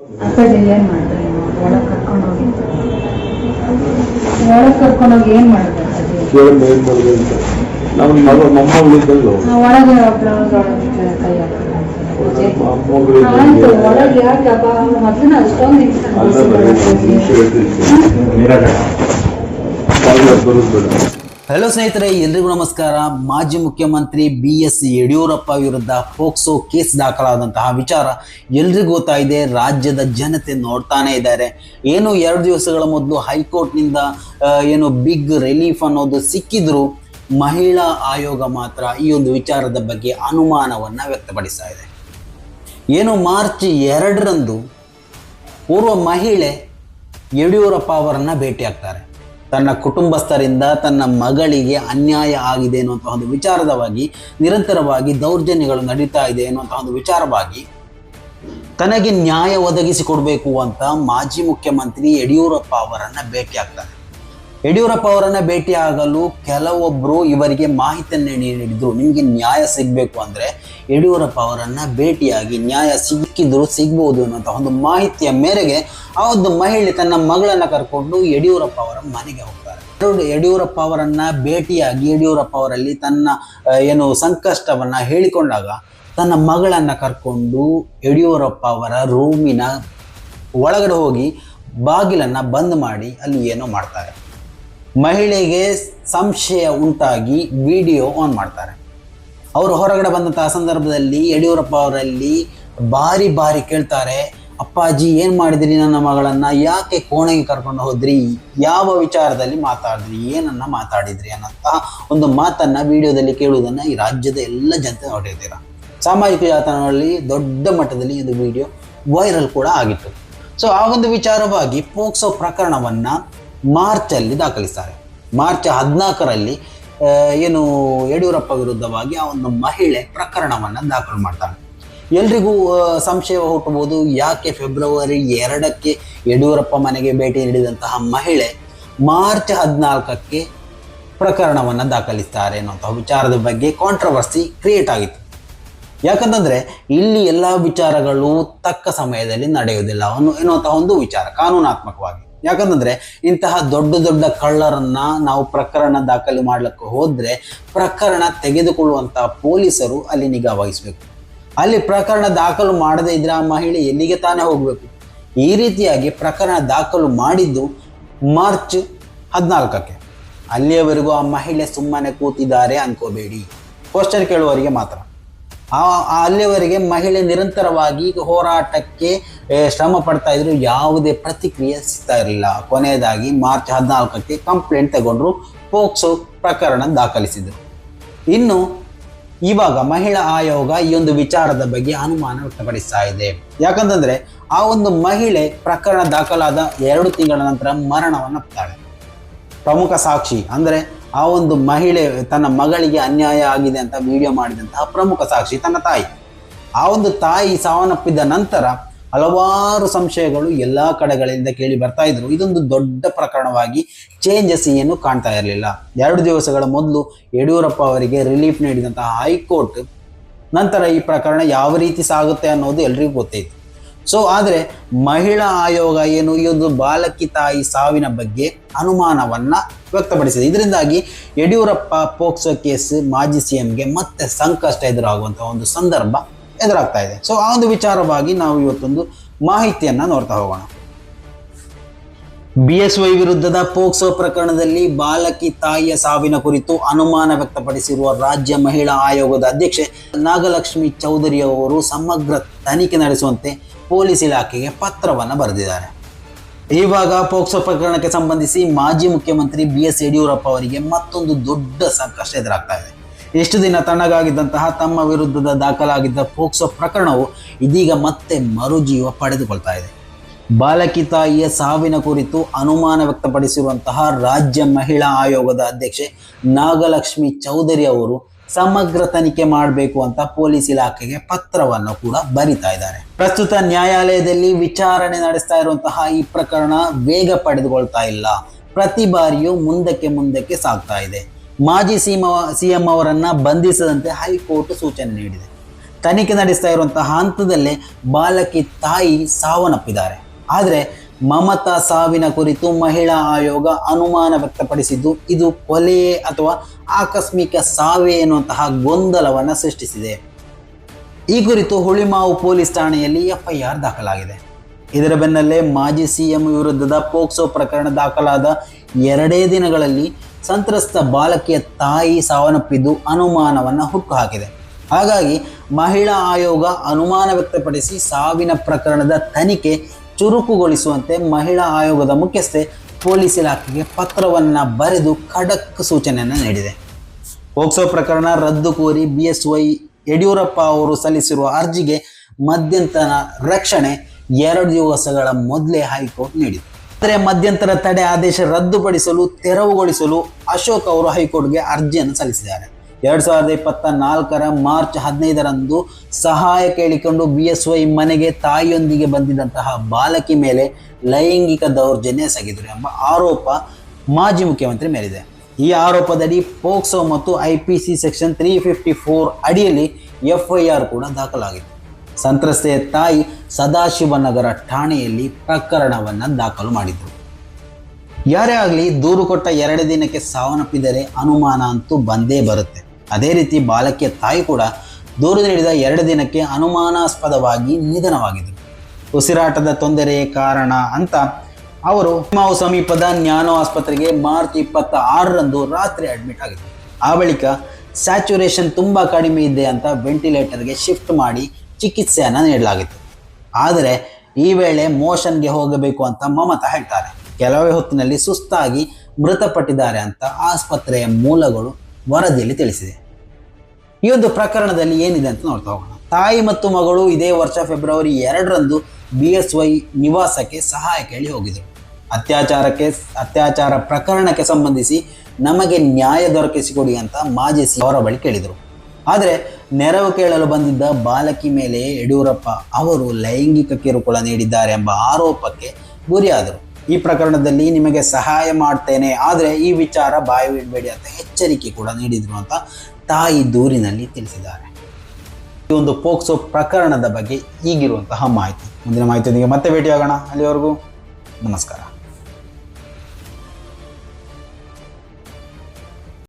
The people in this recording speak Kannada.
ಏನ್ ಮಾಡಿದ್ರಿ ಒಳಗ್ ಕರ್ಕೊಂಡೋಗಿ ಏನ್ ಮಾಡಿದ್ರಿ ಅಜ್ಜಿ? ಕೇಳಮ್ಮ ಏನ್ ಮಾಡಿದೆ ಅಂತ. ನಮ್ಮ ಮಗ ಮೊಮ್ಮಗಳಿದ್ದಲ್ಲು ಆ ಒಳಗೆ ಬ್ಲೌಸ್ ಒಳಗೆ ಕೈ ಹಾಕಿದ್ರು ಆಯ್ತು ಒಳಗೆ ಯಾಕೆ ಅಪ್ಪ ಅಷ್ಟೊಂದು ಇಷ್ಟ ಅಲ್ಲ ಬರೀ ಹಲೋ ಸ್ನೇಹಿತರೆ, ಎಲ್ರಿಗೂ ನಮಸ್ಕಾರ. ಮಾಜಿ ಮುಖ್ಯಮಂತ್ರಿ ಬಿ ಎಸ್ ಯಡಿಯೂರಪ್ಪ ವಿರುದ್ಧ ಪೋಕ್ಸೋ ಕೇಸ್ ದಾಖಲಾದಂತಹ ವಿಚಾರ ಎಲ್ರಿಗೂ ಇದೆ ರಾಜ್ಯದ ಜನತೆ ನೋಡ್ತಾನೆ ಇದ್ದಾರೆ. ಏನು ಎರಡು ದಿವಸಗಳ ಮೊದಲು ಹೈಕೋರ್ಟ್ನಿಂದ ಏನು ಬಿಗ್ ರಿಲೀಫ್ ಅನ್ನೋದು ಸಿಕ್ಕಿದ್ರು ಮಹಿಳಾ ಆಯೋಗ ಮಾತ್ರ ಈ ಒಂದು ವಿಚಾರದ ಬಗ್ಗೆ ಅನುಮಾನವನ್ನು ವ್ಯಕ್ತಪಡಿಸ್ತಾ ಇದೆ. ಏನು ಮಾರ್ಚ್ ಎರಡರಂದು ಓರ್ವ ಮಹಿಳೆ ಯಡಿಯೂರಪ್ಪ ಅವರನ್ನು ಭೇಟಿಯಾಗ್ತಾರೆ. ತನ್ನ ಕುಟುಂಬಸ್ಥರಿಂದ ತನ್ನ ಮಗಳಿಗೆ ಅನ್ಯಾಯ ಆಗಿದೆ ಅನ್ನುವಂಥ ಒಂದು ವಿಚಾರದವಾಗಿ, ನಿರಂತರವಾಗಿ ದೌರ್ಜನ್ಯಗಳು ನಡೀತಾ ಇದೆ ಅನ್ನುವಂಥ ಒಂದು ವಿಚಾರವಾಗಿ ತನಗೆ ನ್ಯಾಯ ಒದಗಿಸಿಕೊಡ್ಬೇಕು ಅಂತ ಮಾಜಿ ಮುಖ್ಯಮಂತ್ರಿ ಯಡಿಯೂರಪ್ಪ ಅವರನ್ನ ಭೇಟಿಯಾಗ್ತಾರೆ ಯಡಿಯೂರಪ್ಪ ಅವರನ್ನ ಭೇಟಿಯಾಗಲು ಕೆಲವೊಬ್ಬರು ಇವರಿಗೆ ಮಾಹಿತಿಯನ್ನು ನೀಡಿದ್ರು. ನಿಮಗೆ ನ್ಯಾಯ ಸಿಗಬೇಕು ಅಂದ್ರೆ ಯಡಿಯೂರಪ್ಪ ಅವರನ್ನ ಭೇಟಿಯಾಗಿ ನ್ಯಾಯ ಸಿಕ್ಕಿದ್ರು ಸಿಗ್ಬೋದು ಅನ್ನುವಂತಹ ಒಂದು ಮಾಹಿತಿಯ ಮೇರೆಗೆ ಆ ಒಂದು ಮಹಿಳೆ ತನ್ನ ಮಗಳನ್ನ ಕರ್ಕೊಂಡು ಯಡಿಯೂರಪ್ಪ ಅವರ ಮನೆಗೆ ಹೋಗ್ತಾರೆ. ಯಡಿಯೂರ- ಯಡಿಯೂರಪ್ಪ ಅವರನ್ನ ಭೇಟಿಯಾಗಿ ಯಡಿಯೂರಪ್ಪ ಅವರಲ್ಲಿ ತನ್ನ ಏನು ಸಂಕಷ್ಟವನ್ನ ಹೇಳಿಕೊಂಡಾಗ ತನ್ನ ಮಗಳನ್ನ ಕರ್ಕೊಂಡು ಯಡಿಯೂರಪ್ಪ ಅವರ ರೂಮಿನ ಒಳಗಡೆ ಹೋಗಿ ಬಾಗಿಲನ್ನ ಬಂದ್ ಮಾಡಿ ಅಲ್ಲಿ ಏನೋ ಮಾಡ್ತಾರೆ. ಮಹಿಳೆಗೆ ಸಂಶಯ ಉಂಟಾಗಿ ವಿಡಿಯೋ ಆನ್ ಮಾಡ್ತಾರೆ. ಅವರು ಹೊರಗಡೆ ಬಂದಂತಹ ಸಂದರ್ಭದಲ್ಲಿ ಯಡಿಯೂರಪ್ಪ ಅವರಲ್ಲಿ ಬಾರಿ ಬಾರಿ ಕೇಳ್ತಾರೆ ಅಪ್ಪಾಜಿ, ಏನು ಮಾಡಿದ್ರಿ ನನ್ನ ಮಗಳನ್ನ? ಯಾಕೆ ಕೋಣೆಗೆ ಕರ್ಕೊಂಡು ಹೋದ್ರಿ? ಯಾವ ವಿಚಾರದಲ್ಲಿ ಮಾತಾಡಿದ್ರಿ? ಏನನ್ನ ಮಾತಾಡಿದ್ರಿ ಅನ್ನೋಂಥ ಒಂದು ಮಾತನ್ನ ವಿಡಿಯೋದಲ್ಲಿ ಕೇಳುವುದನ್ನ ಈ ರಾಜ್ಯದ ಎಲ್ಲ ಜನತೆ ನೋಡಿರ್ತೀರ. ಸಾಮಾಜಿಕ ಜಾಲತಾಣಗಳಲ್ಲಿ ದೊಡ್ಡ ಮಟ್ಟದಲ್ಲಿ ಇದು ವಿಡಿಯೋ ವೈರಲ್ ಕೂಡ ಆಗಿತ್ತು. ಸೊ ಆ ಒಂದು ವಿಚಾರವಾಗಿ ಪೋಕ್ಸೋ ಪ್ರಕರಣವನ್ನ ಮಾರ್ಚ್ ಅಲ್ಲಿ ದಾಖಲಿಸ್ತಾರೆ. ಮಾರ್ಚ್ ಹದಿನಾಲ್ಕರಲ್ಲಿ ಏನು ಯಡಿಯೂರಪ್ಪ ವಿರುದ್ಧವಾಗಿ ಆ ಒಂದು ಮಹಿಳೆ ಪ್ರಕರಣವನ್ನ ದಾಖಲು ಮಾಡ್ತಾಳೆ. ಎಲ್ರಿಗೂ ಸಂಶಯ ಹುಟ್ಟಬಹುದು. ಯಾಕೆ ಫೆಬ್ರವರಿ ಎರಡಕ್ಕೆ ಯಡಿಯೂರಪ್ಪ ಮನೆಗೆ ಭೇಟಿ ನೀಡಿದಂತಹ ಮಹಿಳೆ ಮಾರ್ಚ್ ಹದಿನಾಲ್ಕಕ್ಕೆ ಪ್ರಕರಣವನ್ನು ದಾಖಲಿಸ್ತಾರೆ ಅನ್ನುವಂತಹ ವಿಚಾರದ ಬಗ್ಗೆ ಕಾಂಟ್ರವರ್ಸಿ ಕ್ರಿಯೇಟ್ ಆಗಿತ್ತು. ಯಾಕಂತಂದ್ರೆ, ಇಲ್ಲಿ ಎಲ್ಲ ವಿಚಾರಗಳು ತಕ್ಕ ಸಮಯದಲ್ಲಿ ನಡೆಯುವುದಿಲ್ಲ ಅನ್ನೋ ಎನ್ನುವಂತಹ ಒಂದು ವಿಚಾರ, ಕಾನೂನಾತ್ಮಕವಾಗಿ. ಯಾಕಂತಂದ್ರೆ, ಇಂತಹ ದೊಡ್ಡ ದೊಡ್ಡ ಕಳ್ಳರನ್ನ ನಾವು ಪ್ರಕರಣ ದಾಖಲು ಮಾಡಲಿಕ್ಕೆ ಹೋದ್ರೆ ಪ್ರಕರಣ ತೆಗೆದುಕೊಳ್ಳುವಂತಹ ಪೊಲೀಸರು ಅಲ್ಲಿ ನಿಗಾ ವಹಿಸಬೇಕು. ಅಲ್ಲಿ ಪ್ರಕರಣ ದಾಖಲು ಮಾಡದೇ ಇದ್ರೆ ಆ ಮಹಿಳೆ ಎಲ್ಲಿಗೆ ತಾನೇ ಹೋಗಬೇಕು? ಈ ರೀತಿಯಾಗಿ ಪ್ರಕರಣ ದಾಖಲು ಮಾಡಿದ್ದು ಮಾರ್ಚ್ ಹದಿನಾಲ್ಕಕ್ಕೆ. ಅಲ್ಲಿಯವರೆಗೂ ಆ ಮಹಿಳೆ ಸುಮ್ಮನೆ ಕೂತಿದ್ದಾರೆ ಅನ್ಕೋಬೇಡಿ. ಕ್ವಶನ್ ಕೇಳುವವರಿಗೆ ಮಾತ್ರ. ಆ ಅಲ್ಲಿಯವರೆಗೆ ಮಹಿಳೆ ನಿರಂತರವಾಗಿ ಹೋರಾಟಕ್ಕೆ ಶ್ರಮ ಪಡ್ತಾ ಇದ್ರು, ಯಾವುದೇ ಪ್ರತಿಕ್ರಿಯೆ ಸಿಗ್ತಾ ಇರಲಿಲ್ಲ. ಕೊನೆಯದಾಗಿ ಮಾರ್ಚ್ ಹದಿನಾಲ್ಕಕ್ಕೆ ಕಂಪ್ಲೇಂಟ್ ತಗೊಂಡ್ರು, ಪೋಕ್ಸೋ ಪ್ರಕರಣ ದಾಖಲಿಸಿದರು. ಇನ್ನು ಇವಾಗ ಮಹಿಳಾ ಆಯೋಗ ಈ ಒಂದು ವಿಚಾರದ ಬಗ್ಗೆ ಅನುಮಾನ ವ್ಯಕ್ತಪಡಿಸ್ತಾ ಇದೆ. ಯಾಕಂತಂದ್ರೆ ಆ ಒಂದು ಮಹಿಳೆ ಪ್ರಕರಣ ದಾಖಲಾದ ಎರಡು ತಿಂಗಳ ನಂತರ ಮರಣವನ್ನಪ್ತಾಳೆ ಪ್ರಮುಖ ಸಾಕ್ಷಿ ಅಂದರೆ ಆ ಒಂದು ಮಹಿಳೆ ತನ್ನ ಮಗಳಿಗೆ ಅನ್ಯಾಯ ಆಗಿದೆ ಅಂತ ವಿಡಿಯೋ ಮಾಡಿದಂತಹ ಪ್ರಮುಖ ಸಾಕ್ಷಿ ತನ್ನ ತಾಯಿ. ಆ ಒಂದು ತಾಯಿ ಸಾವನ್ನಪ್ಪಿದ ನಂತರ ಹಲವಾರು ಸಂಶಯಗಳು ಎಲ್ಲ ಕಡೆಗಳಿಂದ ಕೇಳಿ ಬರ್ತಾ ಇದ್ರು. ಇದೊಂದು ದೊಡ್ಡ ಪ್ರಕರಣವಾಗಿ ಚೇಂಜಸ್ ಏನು ಕಾಣ್ತಾ ಇರಲಿಲ್ಲ. ಎರಡು ದಿವಸಗಳ ಮೊದಲು ಯಡಿಯೂರಪ್ಪ ಅವರಿಗೆ ರಿಲೀಫ್ ನೀಡಿದಂತಹ ಹೈಕೋರ್ಟ್ ನಂತರ ಈ ಪ್ರಕರಣ ಯಾವ ರೀತಿ ಸಾಗುತ್ತೆ ಅನ್ನೋದು ಎಲ್ರಿಗೂ ಗೊತ್ತೈತೆ. ಸೊ ಆದರೆ ಮಹಿಳಾ ಆಯೋಗ ಏನು ಈ ಒಂದು ಬಾಲಕಿ ತಾಯಿ ಸಾವಿನ ಬಗ್ಗೆ ಅನುಮಾನವನ್ನ ವ್ಯಕ್ತಪಡಿಸಿದೆ. ಇದರಿಂದಾಗಿ ಯಡಿಯೂರಪ್ಪ ಪೋಕ್ಸೋ ಕೇಸ್ ಮಾಜಿ ಸಿಎಂಗೆ ಮತ್ತೆ ಸಂಕಷ್ಟ ಎದುರಾಗುವಂತಹ ಒಂದು ಸಂದರ್ಭ ಎದುರಾಗ್ತಾ ಇದೆ. ಸೊ ಆ ಒಂದು ವಿಚಾರವಾಗಿ ನಾವು ಇವತ್ತೊಂದು ಮಾಹಿತಿಯನ್ನ ನೋಡ್ತಾ ಹೋಗೋಣ. ಬಿಎಸ್ವೈ ವಿರುದ್ಧದ ಪೋಕ್ಸೋ ಪ್ರಕರಣದಲ್ಲಿ ಬಾಲಕಿ ತಾಯಿಯ ಸಾವಿನ ಕುರಿತು ಅನುಮಾನ ವ್ಯಕ್ತಪಡಿಸಿರುವ ರಾಜ್ಯ ಮಹಿಳಾ ಆಯೋಗದ ಅಧ್ಯಕ್ಷೆ ನಾಗಲಕ್ಷ್ಮಿ ಚೌಧರಿ ಅವರು ಸಮಗ್ರ ತನಿಖೆ ನಡೆಸುವಂತೆ ಪೊಲೀಸ್ ಇಲಾಖೆಗೆ ಪತ್ರವನ್ನು ಬರೆದಿದ್ದಾರೆ. ಇವಾಗ ಪೋಕ್ಸೋ ಪ್ರಕರಣಕ್ಕೆ ಸಂಬಂಧಿಸಿ ಮಾಜಿ ಮುಖ್ಯಮಂತ್ರಿ ಬಿ ಎಸ್ ಯಡಿಯೂರಪ್ಪ ಅವರಿಗೆ ಮತ್ತೊಂದು ದೊಡ್ಡ ಸಂಕಷ್ಟ ಎದುರಾಗ್ತಾ ಇದೆ. ಎಷ್ಟು ದಿನ ತಣ್ಣಗಾಗಿದ್ದಂತಹ ತಮ್ಮ ವಿರುದ್ಧದ ದಾಖಲಾಗಿದ್ದ ಪೋಕ್ಸೋ ಪ್ರಕರಣವು ಇದೀಗ ಮತ್ತೆ ಮರುಜೀವ ಪಡೆದುಕೊಳ್ತಾ ಇದೆ. ಬಾಲಕಿ ತಾಯಿಯ ಸಾವಿನ ಕುರಿತು ಅನುಮಾನ ವ್ಯಕ್ತಪಡಿಸಿರುವಂತಹ ರಾಜ್ಯ ಮಹಿಳಾ ಆಯೋಗದ ಅಧ್ಯಕ್ಷೆ ನಾಗಲಕ್ಷ್ಮಿ ಚೌಧರಿ ಅವರು ಸಮಗ್ರ ತನಿಖೆ ಮಾಡಬೇಕು ಅಂತ ಪೊಲೀಸ್ ಇಲಾಖೆಗೆ ಪತ್ರವನ್ನು ಕೂಡ ಬರಿತಾ ಇದ್ದಾರೆ. ಪ್ರಸ್ತುತ ನ್ಯಾಯಾಲಯದಲ್ಲಿ ವಿಚಾರಣೆ ನಡೆಸ್ತಾ ಇರುವಂತಹ ಈ ಪ್ರಕರಣ ವೇಗ ಪಡೆದುಕೊಳ್ತಾ ಇಲ್ಲ. ಪ್ರತಿ ಬಾರಿಯೂ ಮುಂದಕ್ಕೆ ಮುಂದಕ್ಕೆ ಸಾಗ್ತಾ ಇದೆ. ಮಾಜಿ ಸಿಎಂ ಸಿಎಂ ಅವರನ್ನ ಬಂಧಿಸದಂತೆ ಹೈಕೋರ್ಟ್ ಸೂಚನೆ ನೀಡಿದೆ. ತನಿಖೆ ನಡೆಸ್ತಾ ಇರುವಂತಹ ಹಂತದಲ್ಲೇ ಬಾಲಕಿ ತಾಯಿ ಸಾವನ್ನಪ್ಪಿದ್ದಾರೆ. ಆದರೆ ಮಮತಾ ಸಾವಿನ ಕುರಿತು ಮಹಿಳಾ ಆಯೋಗ ಅನುಮಾನ ವ್ಯಕ್ತಪಡಿಸಿದ್ದು, ಇದು ಕೊಲೆಯೇ ಅಥವಾ ಆಕಸ್ಮಿಕ ಸಾವೇ ಎನ್ನುವಂತಹ ಗೊಂದಲವನ್ನು ಸೃಷ್ಟಿಸಿದೆ. ಈ ಕುರಿತು ಹುಳಿಮಾವು ಪೊಲೀಸ್ ಠಾಣೆಯಲ್ಲಿ ಎಫ್ಐಆರ್ ದಾಖಲಾಗಿದೆ. ಇದರ ಬೆನ್ನಲ್ಲೇ ಮಾಜಿ ಸಿಎಂ ವಿರುದ್ಧದ ಪೋಕ್ಸೋ ಪ್ರಕರಣ ದಾಖಲಾದ ಎರಡೇ ದಿನಗಳಲ್ಲಿ ಸಂತ್ರಸ್ತ ಬಾಲಕಿಯ ತಾಯಿ ಸಾವನ್ನಪ್ಪಿದ್ದು ಅನುಮಾನವನ್ನು ಹುಟ್ಟುಹಾಕಿದೆ. ಹಾಗಾಗಿ ಮಹಿಳಾ ಆಯೋಗ ಅನುಮಾನ ವ್ಯಕ್ತಪಡಿಸಿ ಸಾವಿನ ಪ್ರಕರಣದ ತನಿಖೆ ಚುರುಕುಗೊಳಿಸುವಂತೆ ಮಹಿಳಾ ಆಯೋಗದ ಮುಖ್ಯಸ್ಥೆ ಪೊಲೀಸ್ ಇಲಾಖೆಗೆ ಪತ್ರವನ್ನು ಬರೆದು ಖಡಕ್ ಸೂಚನೆಯನ್ನು ನೀಡಿದೆ. ಪೋಕ್ಸೋ ಪ್ರಕರಣ ರದ್ದು ಕೋರಿ ಬಿ ಎಸ್ ವೈ ಯಡಿಯೂರಪ್ಪ ಅವರು ಸಲ್ಲಿಸಿರುವ ಅರ್ಜಿಗೆ ಮಧ್ಯಂತರ ರಕ್ಷಣೆ ಎರಡು ದಿವಸಗಳ ಮೊದಲೇ ಹೈಕೋರ್ಟ್ ನೀಡಿತು ಆದರೆ ಮಧ್ಯಂತರ ತಡೆ ಆದೇಶ ರದ್ದುಪಡಿಸಲು, ತೆರವುಗೊಳಿಸಲು ಅಶೋಕ್ ಅವರು ಹೈಕೋರ್ಟ್ಗೆ ಅರ್ಜಿಯನ್ನು ಸಲ್ಲಿಸಿದ್ದಾರೆ. ಎರಡು ಸಾವಿರದ ಇಪ್ಪತ್ತ ನಾಲ್ಕರ ಮಾರ್ಚ್ ಹದಿನೈದರಂದು ಸಹಾಯ ಕೇಳಿಕೊಂಡು ಬಿ ಎಸ್ ವೈ ಮನೆಗೆ ತಾಯಿಯೊಂದಿಗೆ ಬಂದಿದ್ದಂತಹ ಬಾಲಕಿ ಮೇಲೆ ಲೈಂಗಿಕ ದೌರ್ಜನ್ಯ ಎಸಗಿದರು ಎಂಬ ಆರೋಪ ಮಾಜಿ ಮುಖ್ಯಮಂತ್ರಿ ಮೇಲಿದೆ. ಈ ಆರೋಪದಡಿ ಪೋಕ್ಸೋ ಮತ್ತು I P C section three fifty four ಅಡಿಯಲ್ಲಿ ಎಫ್ಐಆರ್ ಕೂಡ ದಾಖಲಾಗಿದೆ. ಸಂತ್ರಸ್ತೆಯ ತಾಯಿ ಸದಾಶಿವನಗರ ಠಾಣೆಯಲ್ಲಿ ಪ್ರಕರಣವನ್ನು ದಾಖಲು ಮಾಡಿದರು. ಯಾರೇ ಆಗಲಿ ದೂರು ಕೊಟ್ಟ ಎರಡು ದಿನಕ್ಕೆ ಸಾವನ್ನಪ್ಪಿದರೆ ಅನುಮಾನ ಅಂತೂ ಬಂದೇ ಬರುತ್ತೆ. ಅದೇ ರೀತಿ ಬಾಲಕಿಯ ತಾಯಿ ಕೂಡ ದೂರು ನೀಡಿದ ಎರಡು ದಿನಕ್ಕೆ ಅನುಮಾನಾಸ್ಪದವಾಗಿ ನಿಧನವಾಗಿದ್ದರು ಉಸಿರಾಟದ ತೊಂದರೆಯೇ ಕಾರಣ ಅಂತ ಅವರು ಮಾವು ಸಮೀಪದ ನ್ಯಾನೋ ಆಸ್ಪತ್ರೆಗೆ ಮಾರ್ಚ್ ಇಪ್ಪತ್ತ ಆರರಂದು ರಾತ್ರಿ ಅಡ್ಮಿಟ್ ಆಗಿದ್ದರು ಆ ಬಳಿಕ ಸ್ಯಾಚುರೇಷನ್ ತುಂಬ ಕಡಿಮೆ ಇದೆ ಅಂತ ವೆಂಟಿಲೇಟರ್ಗೆ ಶಿಫ್ಟ್ ಮಾಡಿ ಚಿಕಿತ್ಸೆಯನ್ನು ನೀಡಲಾಗಿತ್ತು. ಆದರೆ ಈ ವೇಳೆ ಮೋಷನ್ಗೆ ಹೋಗಬೇಕು ಅಂತ ಮಮತಾ ಹೇಳ್ತಾರೆ. ಕೆಲವೇ ಹೊತ್ತಿನಲ್ಲಿ ಸುಸ್ತಾಗಿ ಮೃತಪಟ್ಟಿದ್ದಾರೆ ಅಂತ ಆಸ್ಪತ್ರೆಯ ಮೂಲಗಳು ವರದಿಯಲ್ಲಿ ತಿಳಿಸಿದೆ. ಈ ಒಂದು ಪ್ರಕರಣದಲ್ಲಿ ಏನಿದೆ ಅಂತ ನೋಡ್ತಾ ಹೋಗೋಣ. ತಾಯಿ ಮತ್ತು ಮಗಳು ಇದೇ ವರ್ಷ ಫೆಬ್ರವರಿ ಎರಡರಂದು ಬಿ ಎಸ್ ವೈ ನಿವಾಸಕ್ಕೆ ಸಹಾಯ ಕೇಳಿ ಹೋಗಿದರು. ಅತ್ಯಾಚಾರಕ್ಕೆ ಅತ್ಯಾಚಾರ ಪ್ರಕರಣಕ್ಕೆ ಸಂಬಂಧಿಸಿ ನಮಗೆ ನ್ಯಾಯ ದೊರಕಿಸಿಕೊಡಿ ಅಂತ ಮಾಜಿ ಸಿ ಅವರ ಬಳಿ ಕೇಳಿದರು. ಆದರೆ ನೆರವು ಕೇಳಲು ಬಂದಿದ್ದ ಬಾಲಕಿ ಮೇಲೆ ಯಡಿಯೂರಪ್ಪ ಅವರು ಲೈಂಗಿಕ ಕಿರುಕುಳ ನೀಡಿದ್ದಾರೆ ಎಂಬ ಆರೋಪಕ್ಕೆ ಗುರಿಯಾದರು. ಈ ಪ್ರಕರಣದಲ್ಲಿ ನಿಮಗೆ ಸಹಾಯ ಮಾಡ್ತೇನೆ, ಆದರೆ ಈ ವಿಚಾರ ಬಾಯಿ ಬಿಡಬೇಡಿ ಅಂತ ಎಚ್ಚರಿಕೆ ಕೂಡ ನೀಡಿದ್ರು ಅಂತ ತಾಯಿ ದೂರಿನಲ್ಲಿ ತಿಳಿಸಿದ್ದಾರೆ. ಈ ಒಂದು ಪೋಕ್ಸೋ ಪ್ರಕರಣದ ಬಗ್ಗೆ ಈಗಿರುವಂತಹ ಮಾಹಿತಿ. ಮುಂದಿನ ಮಾಹಿತಿಯೊಂದಿಗೆ ಮತ್ತೆ ಭೇಟಿಯಾಗೋಣ. ಅಲ್ಲಿವರೆಗೂ ನಮಸ್ಕಾರ.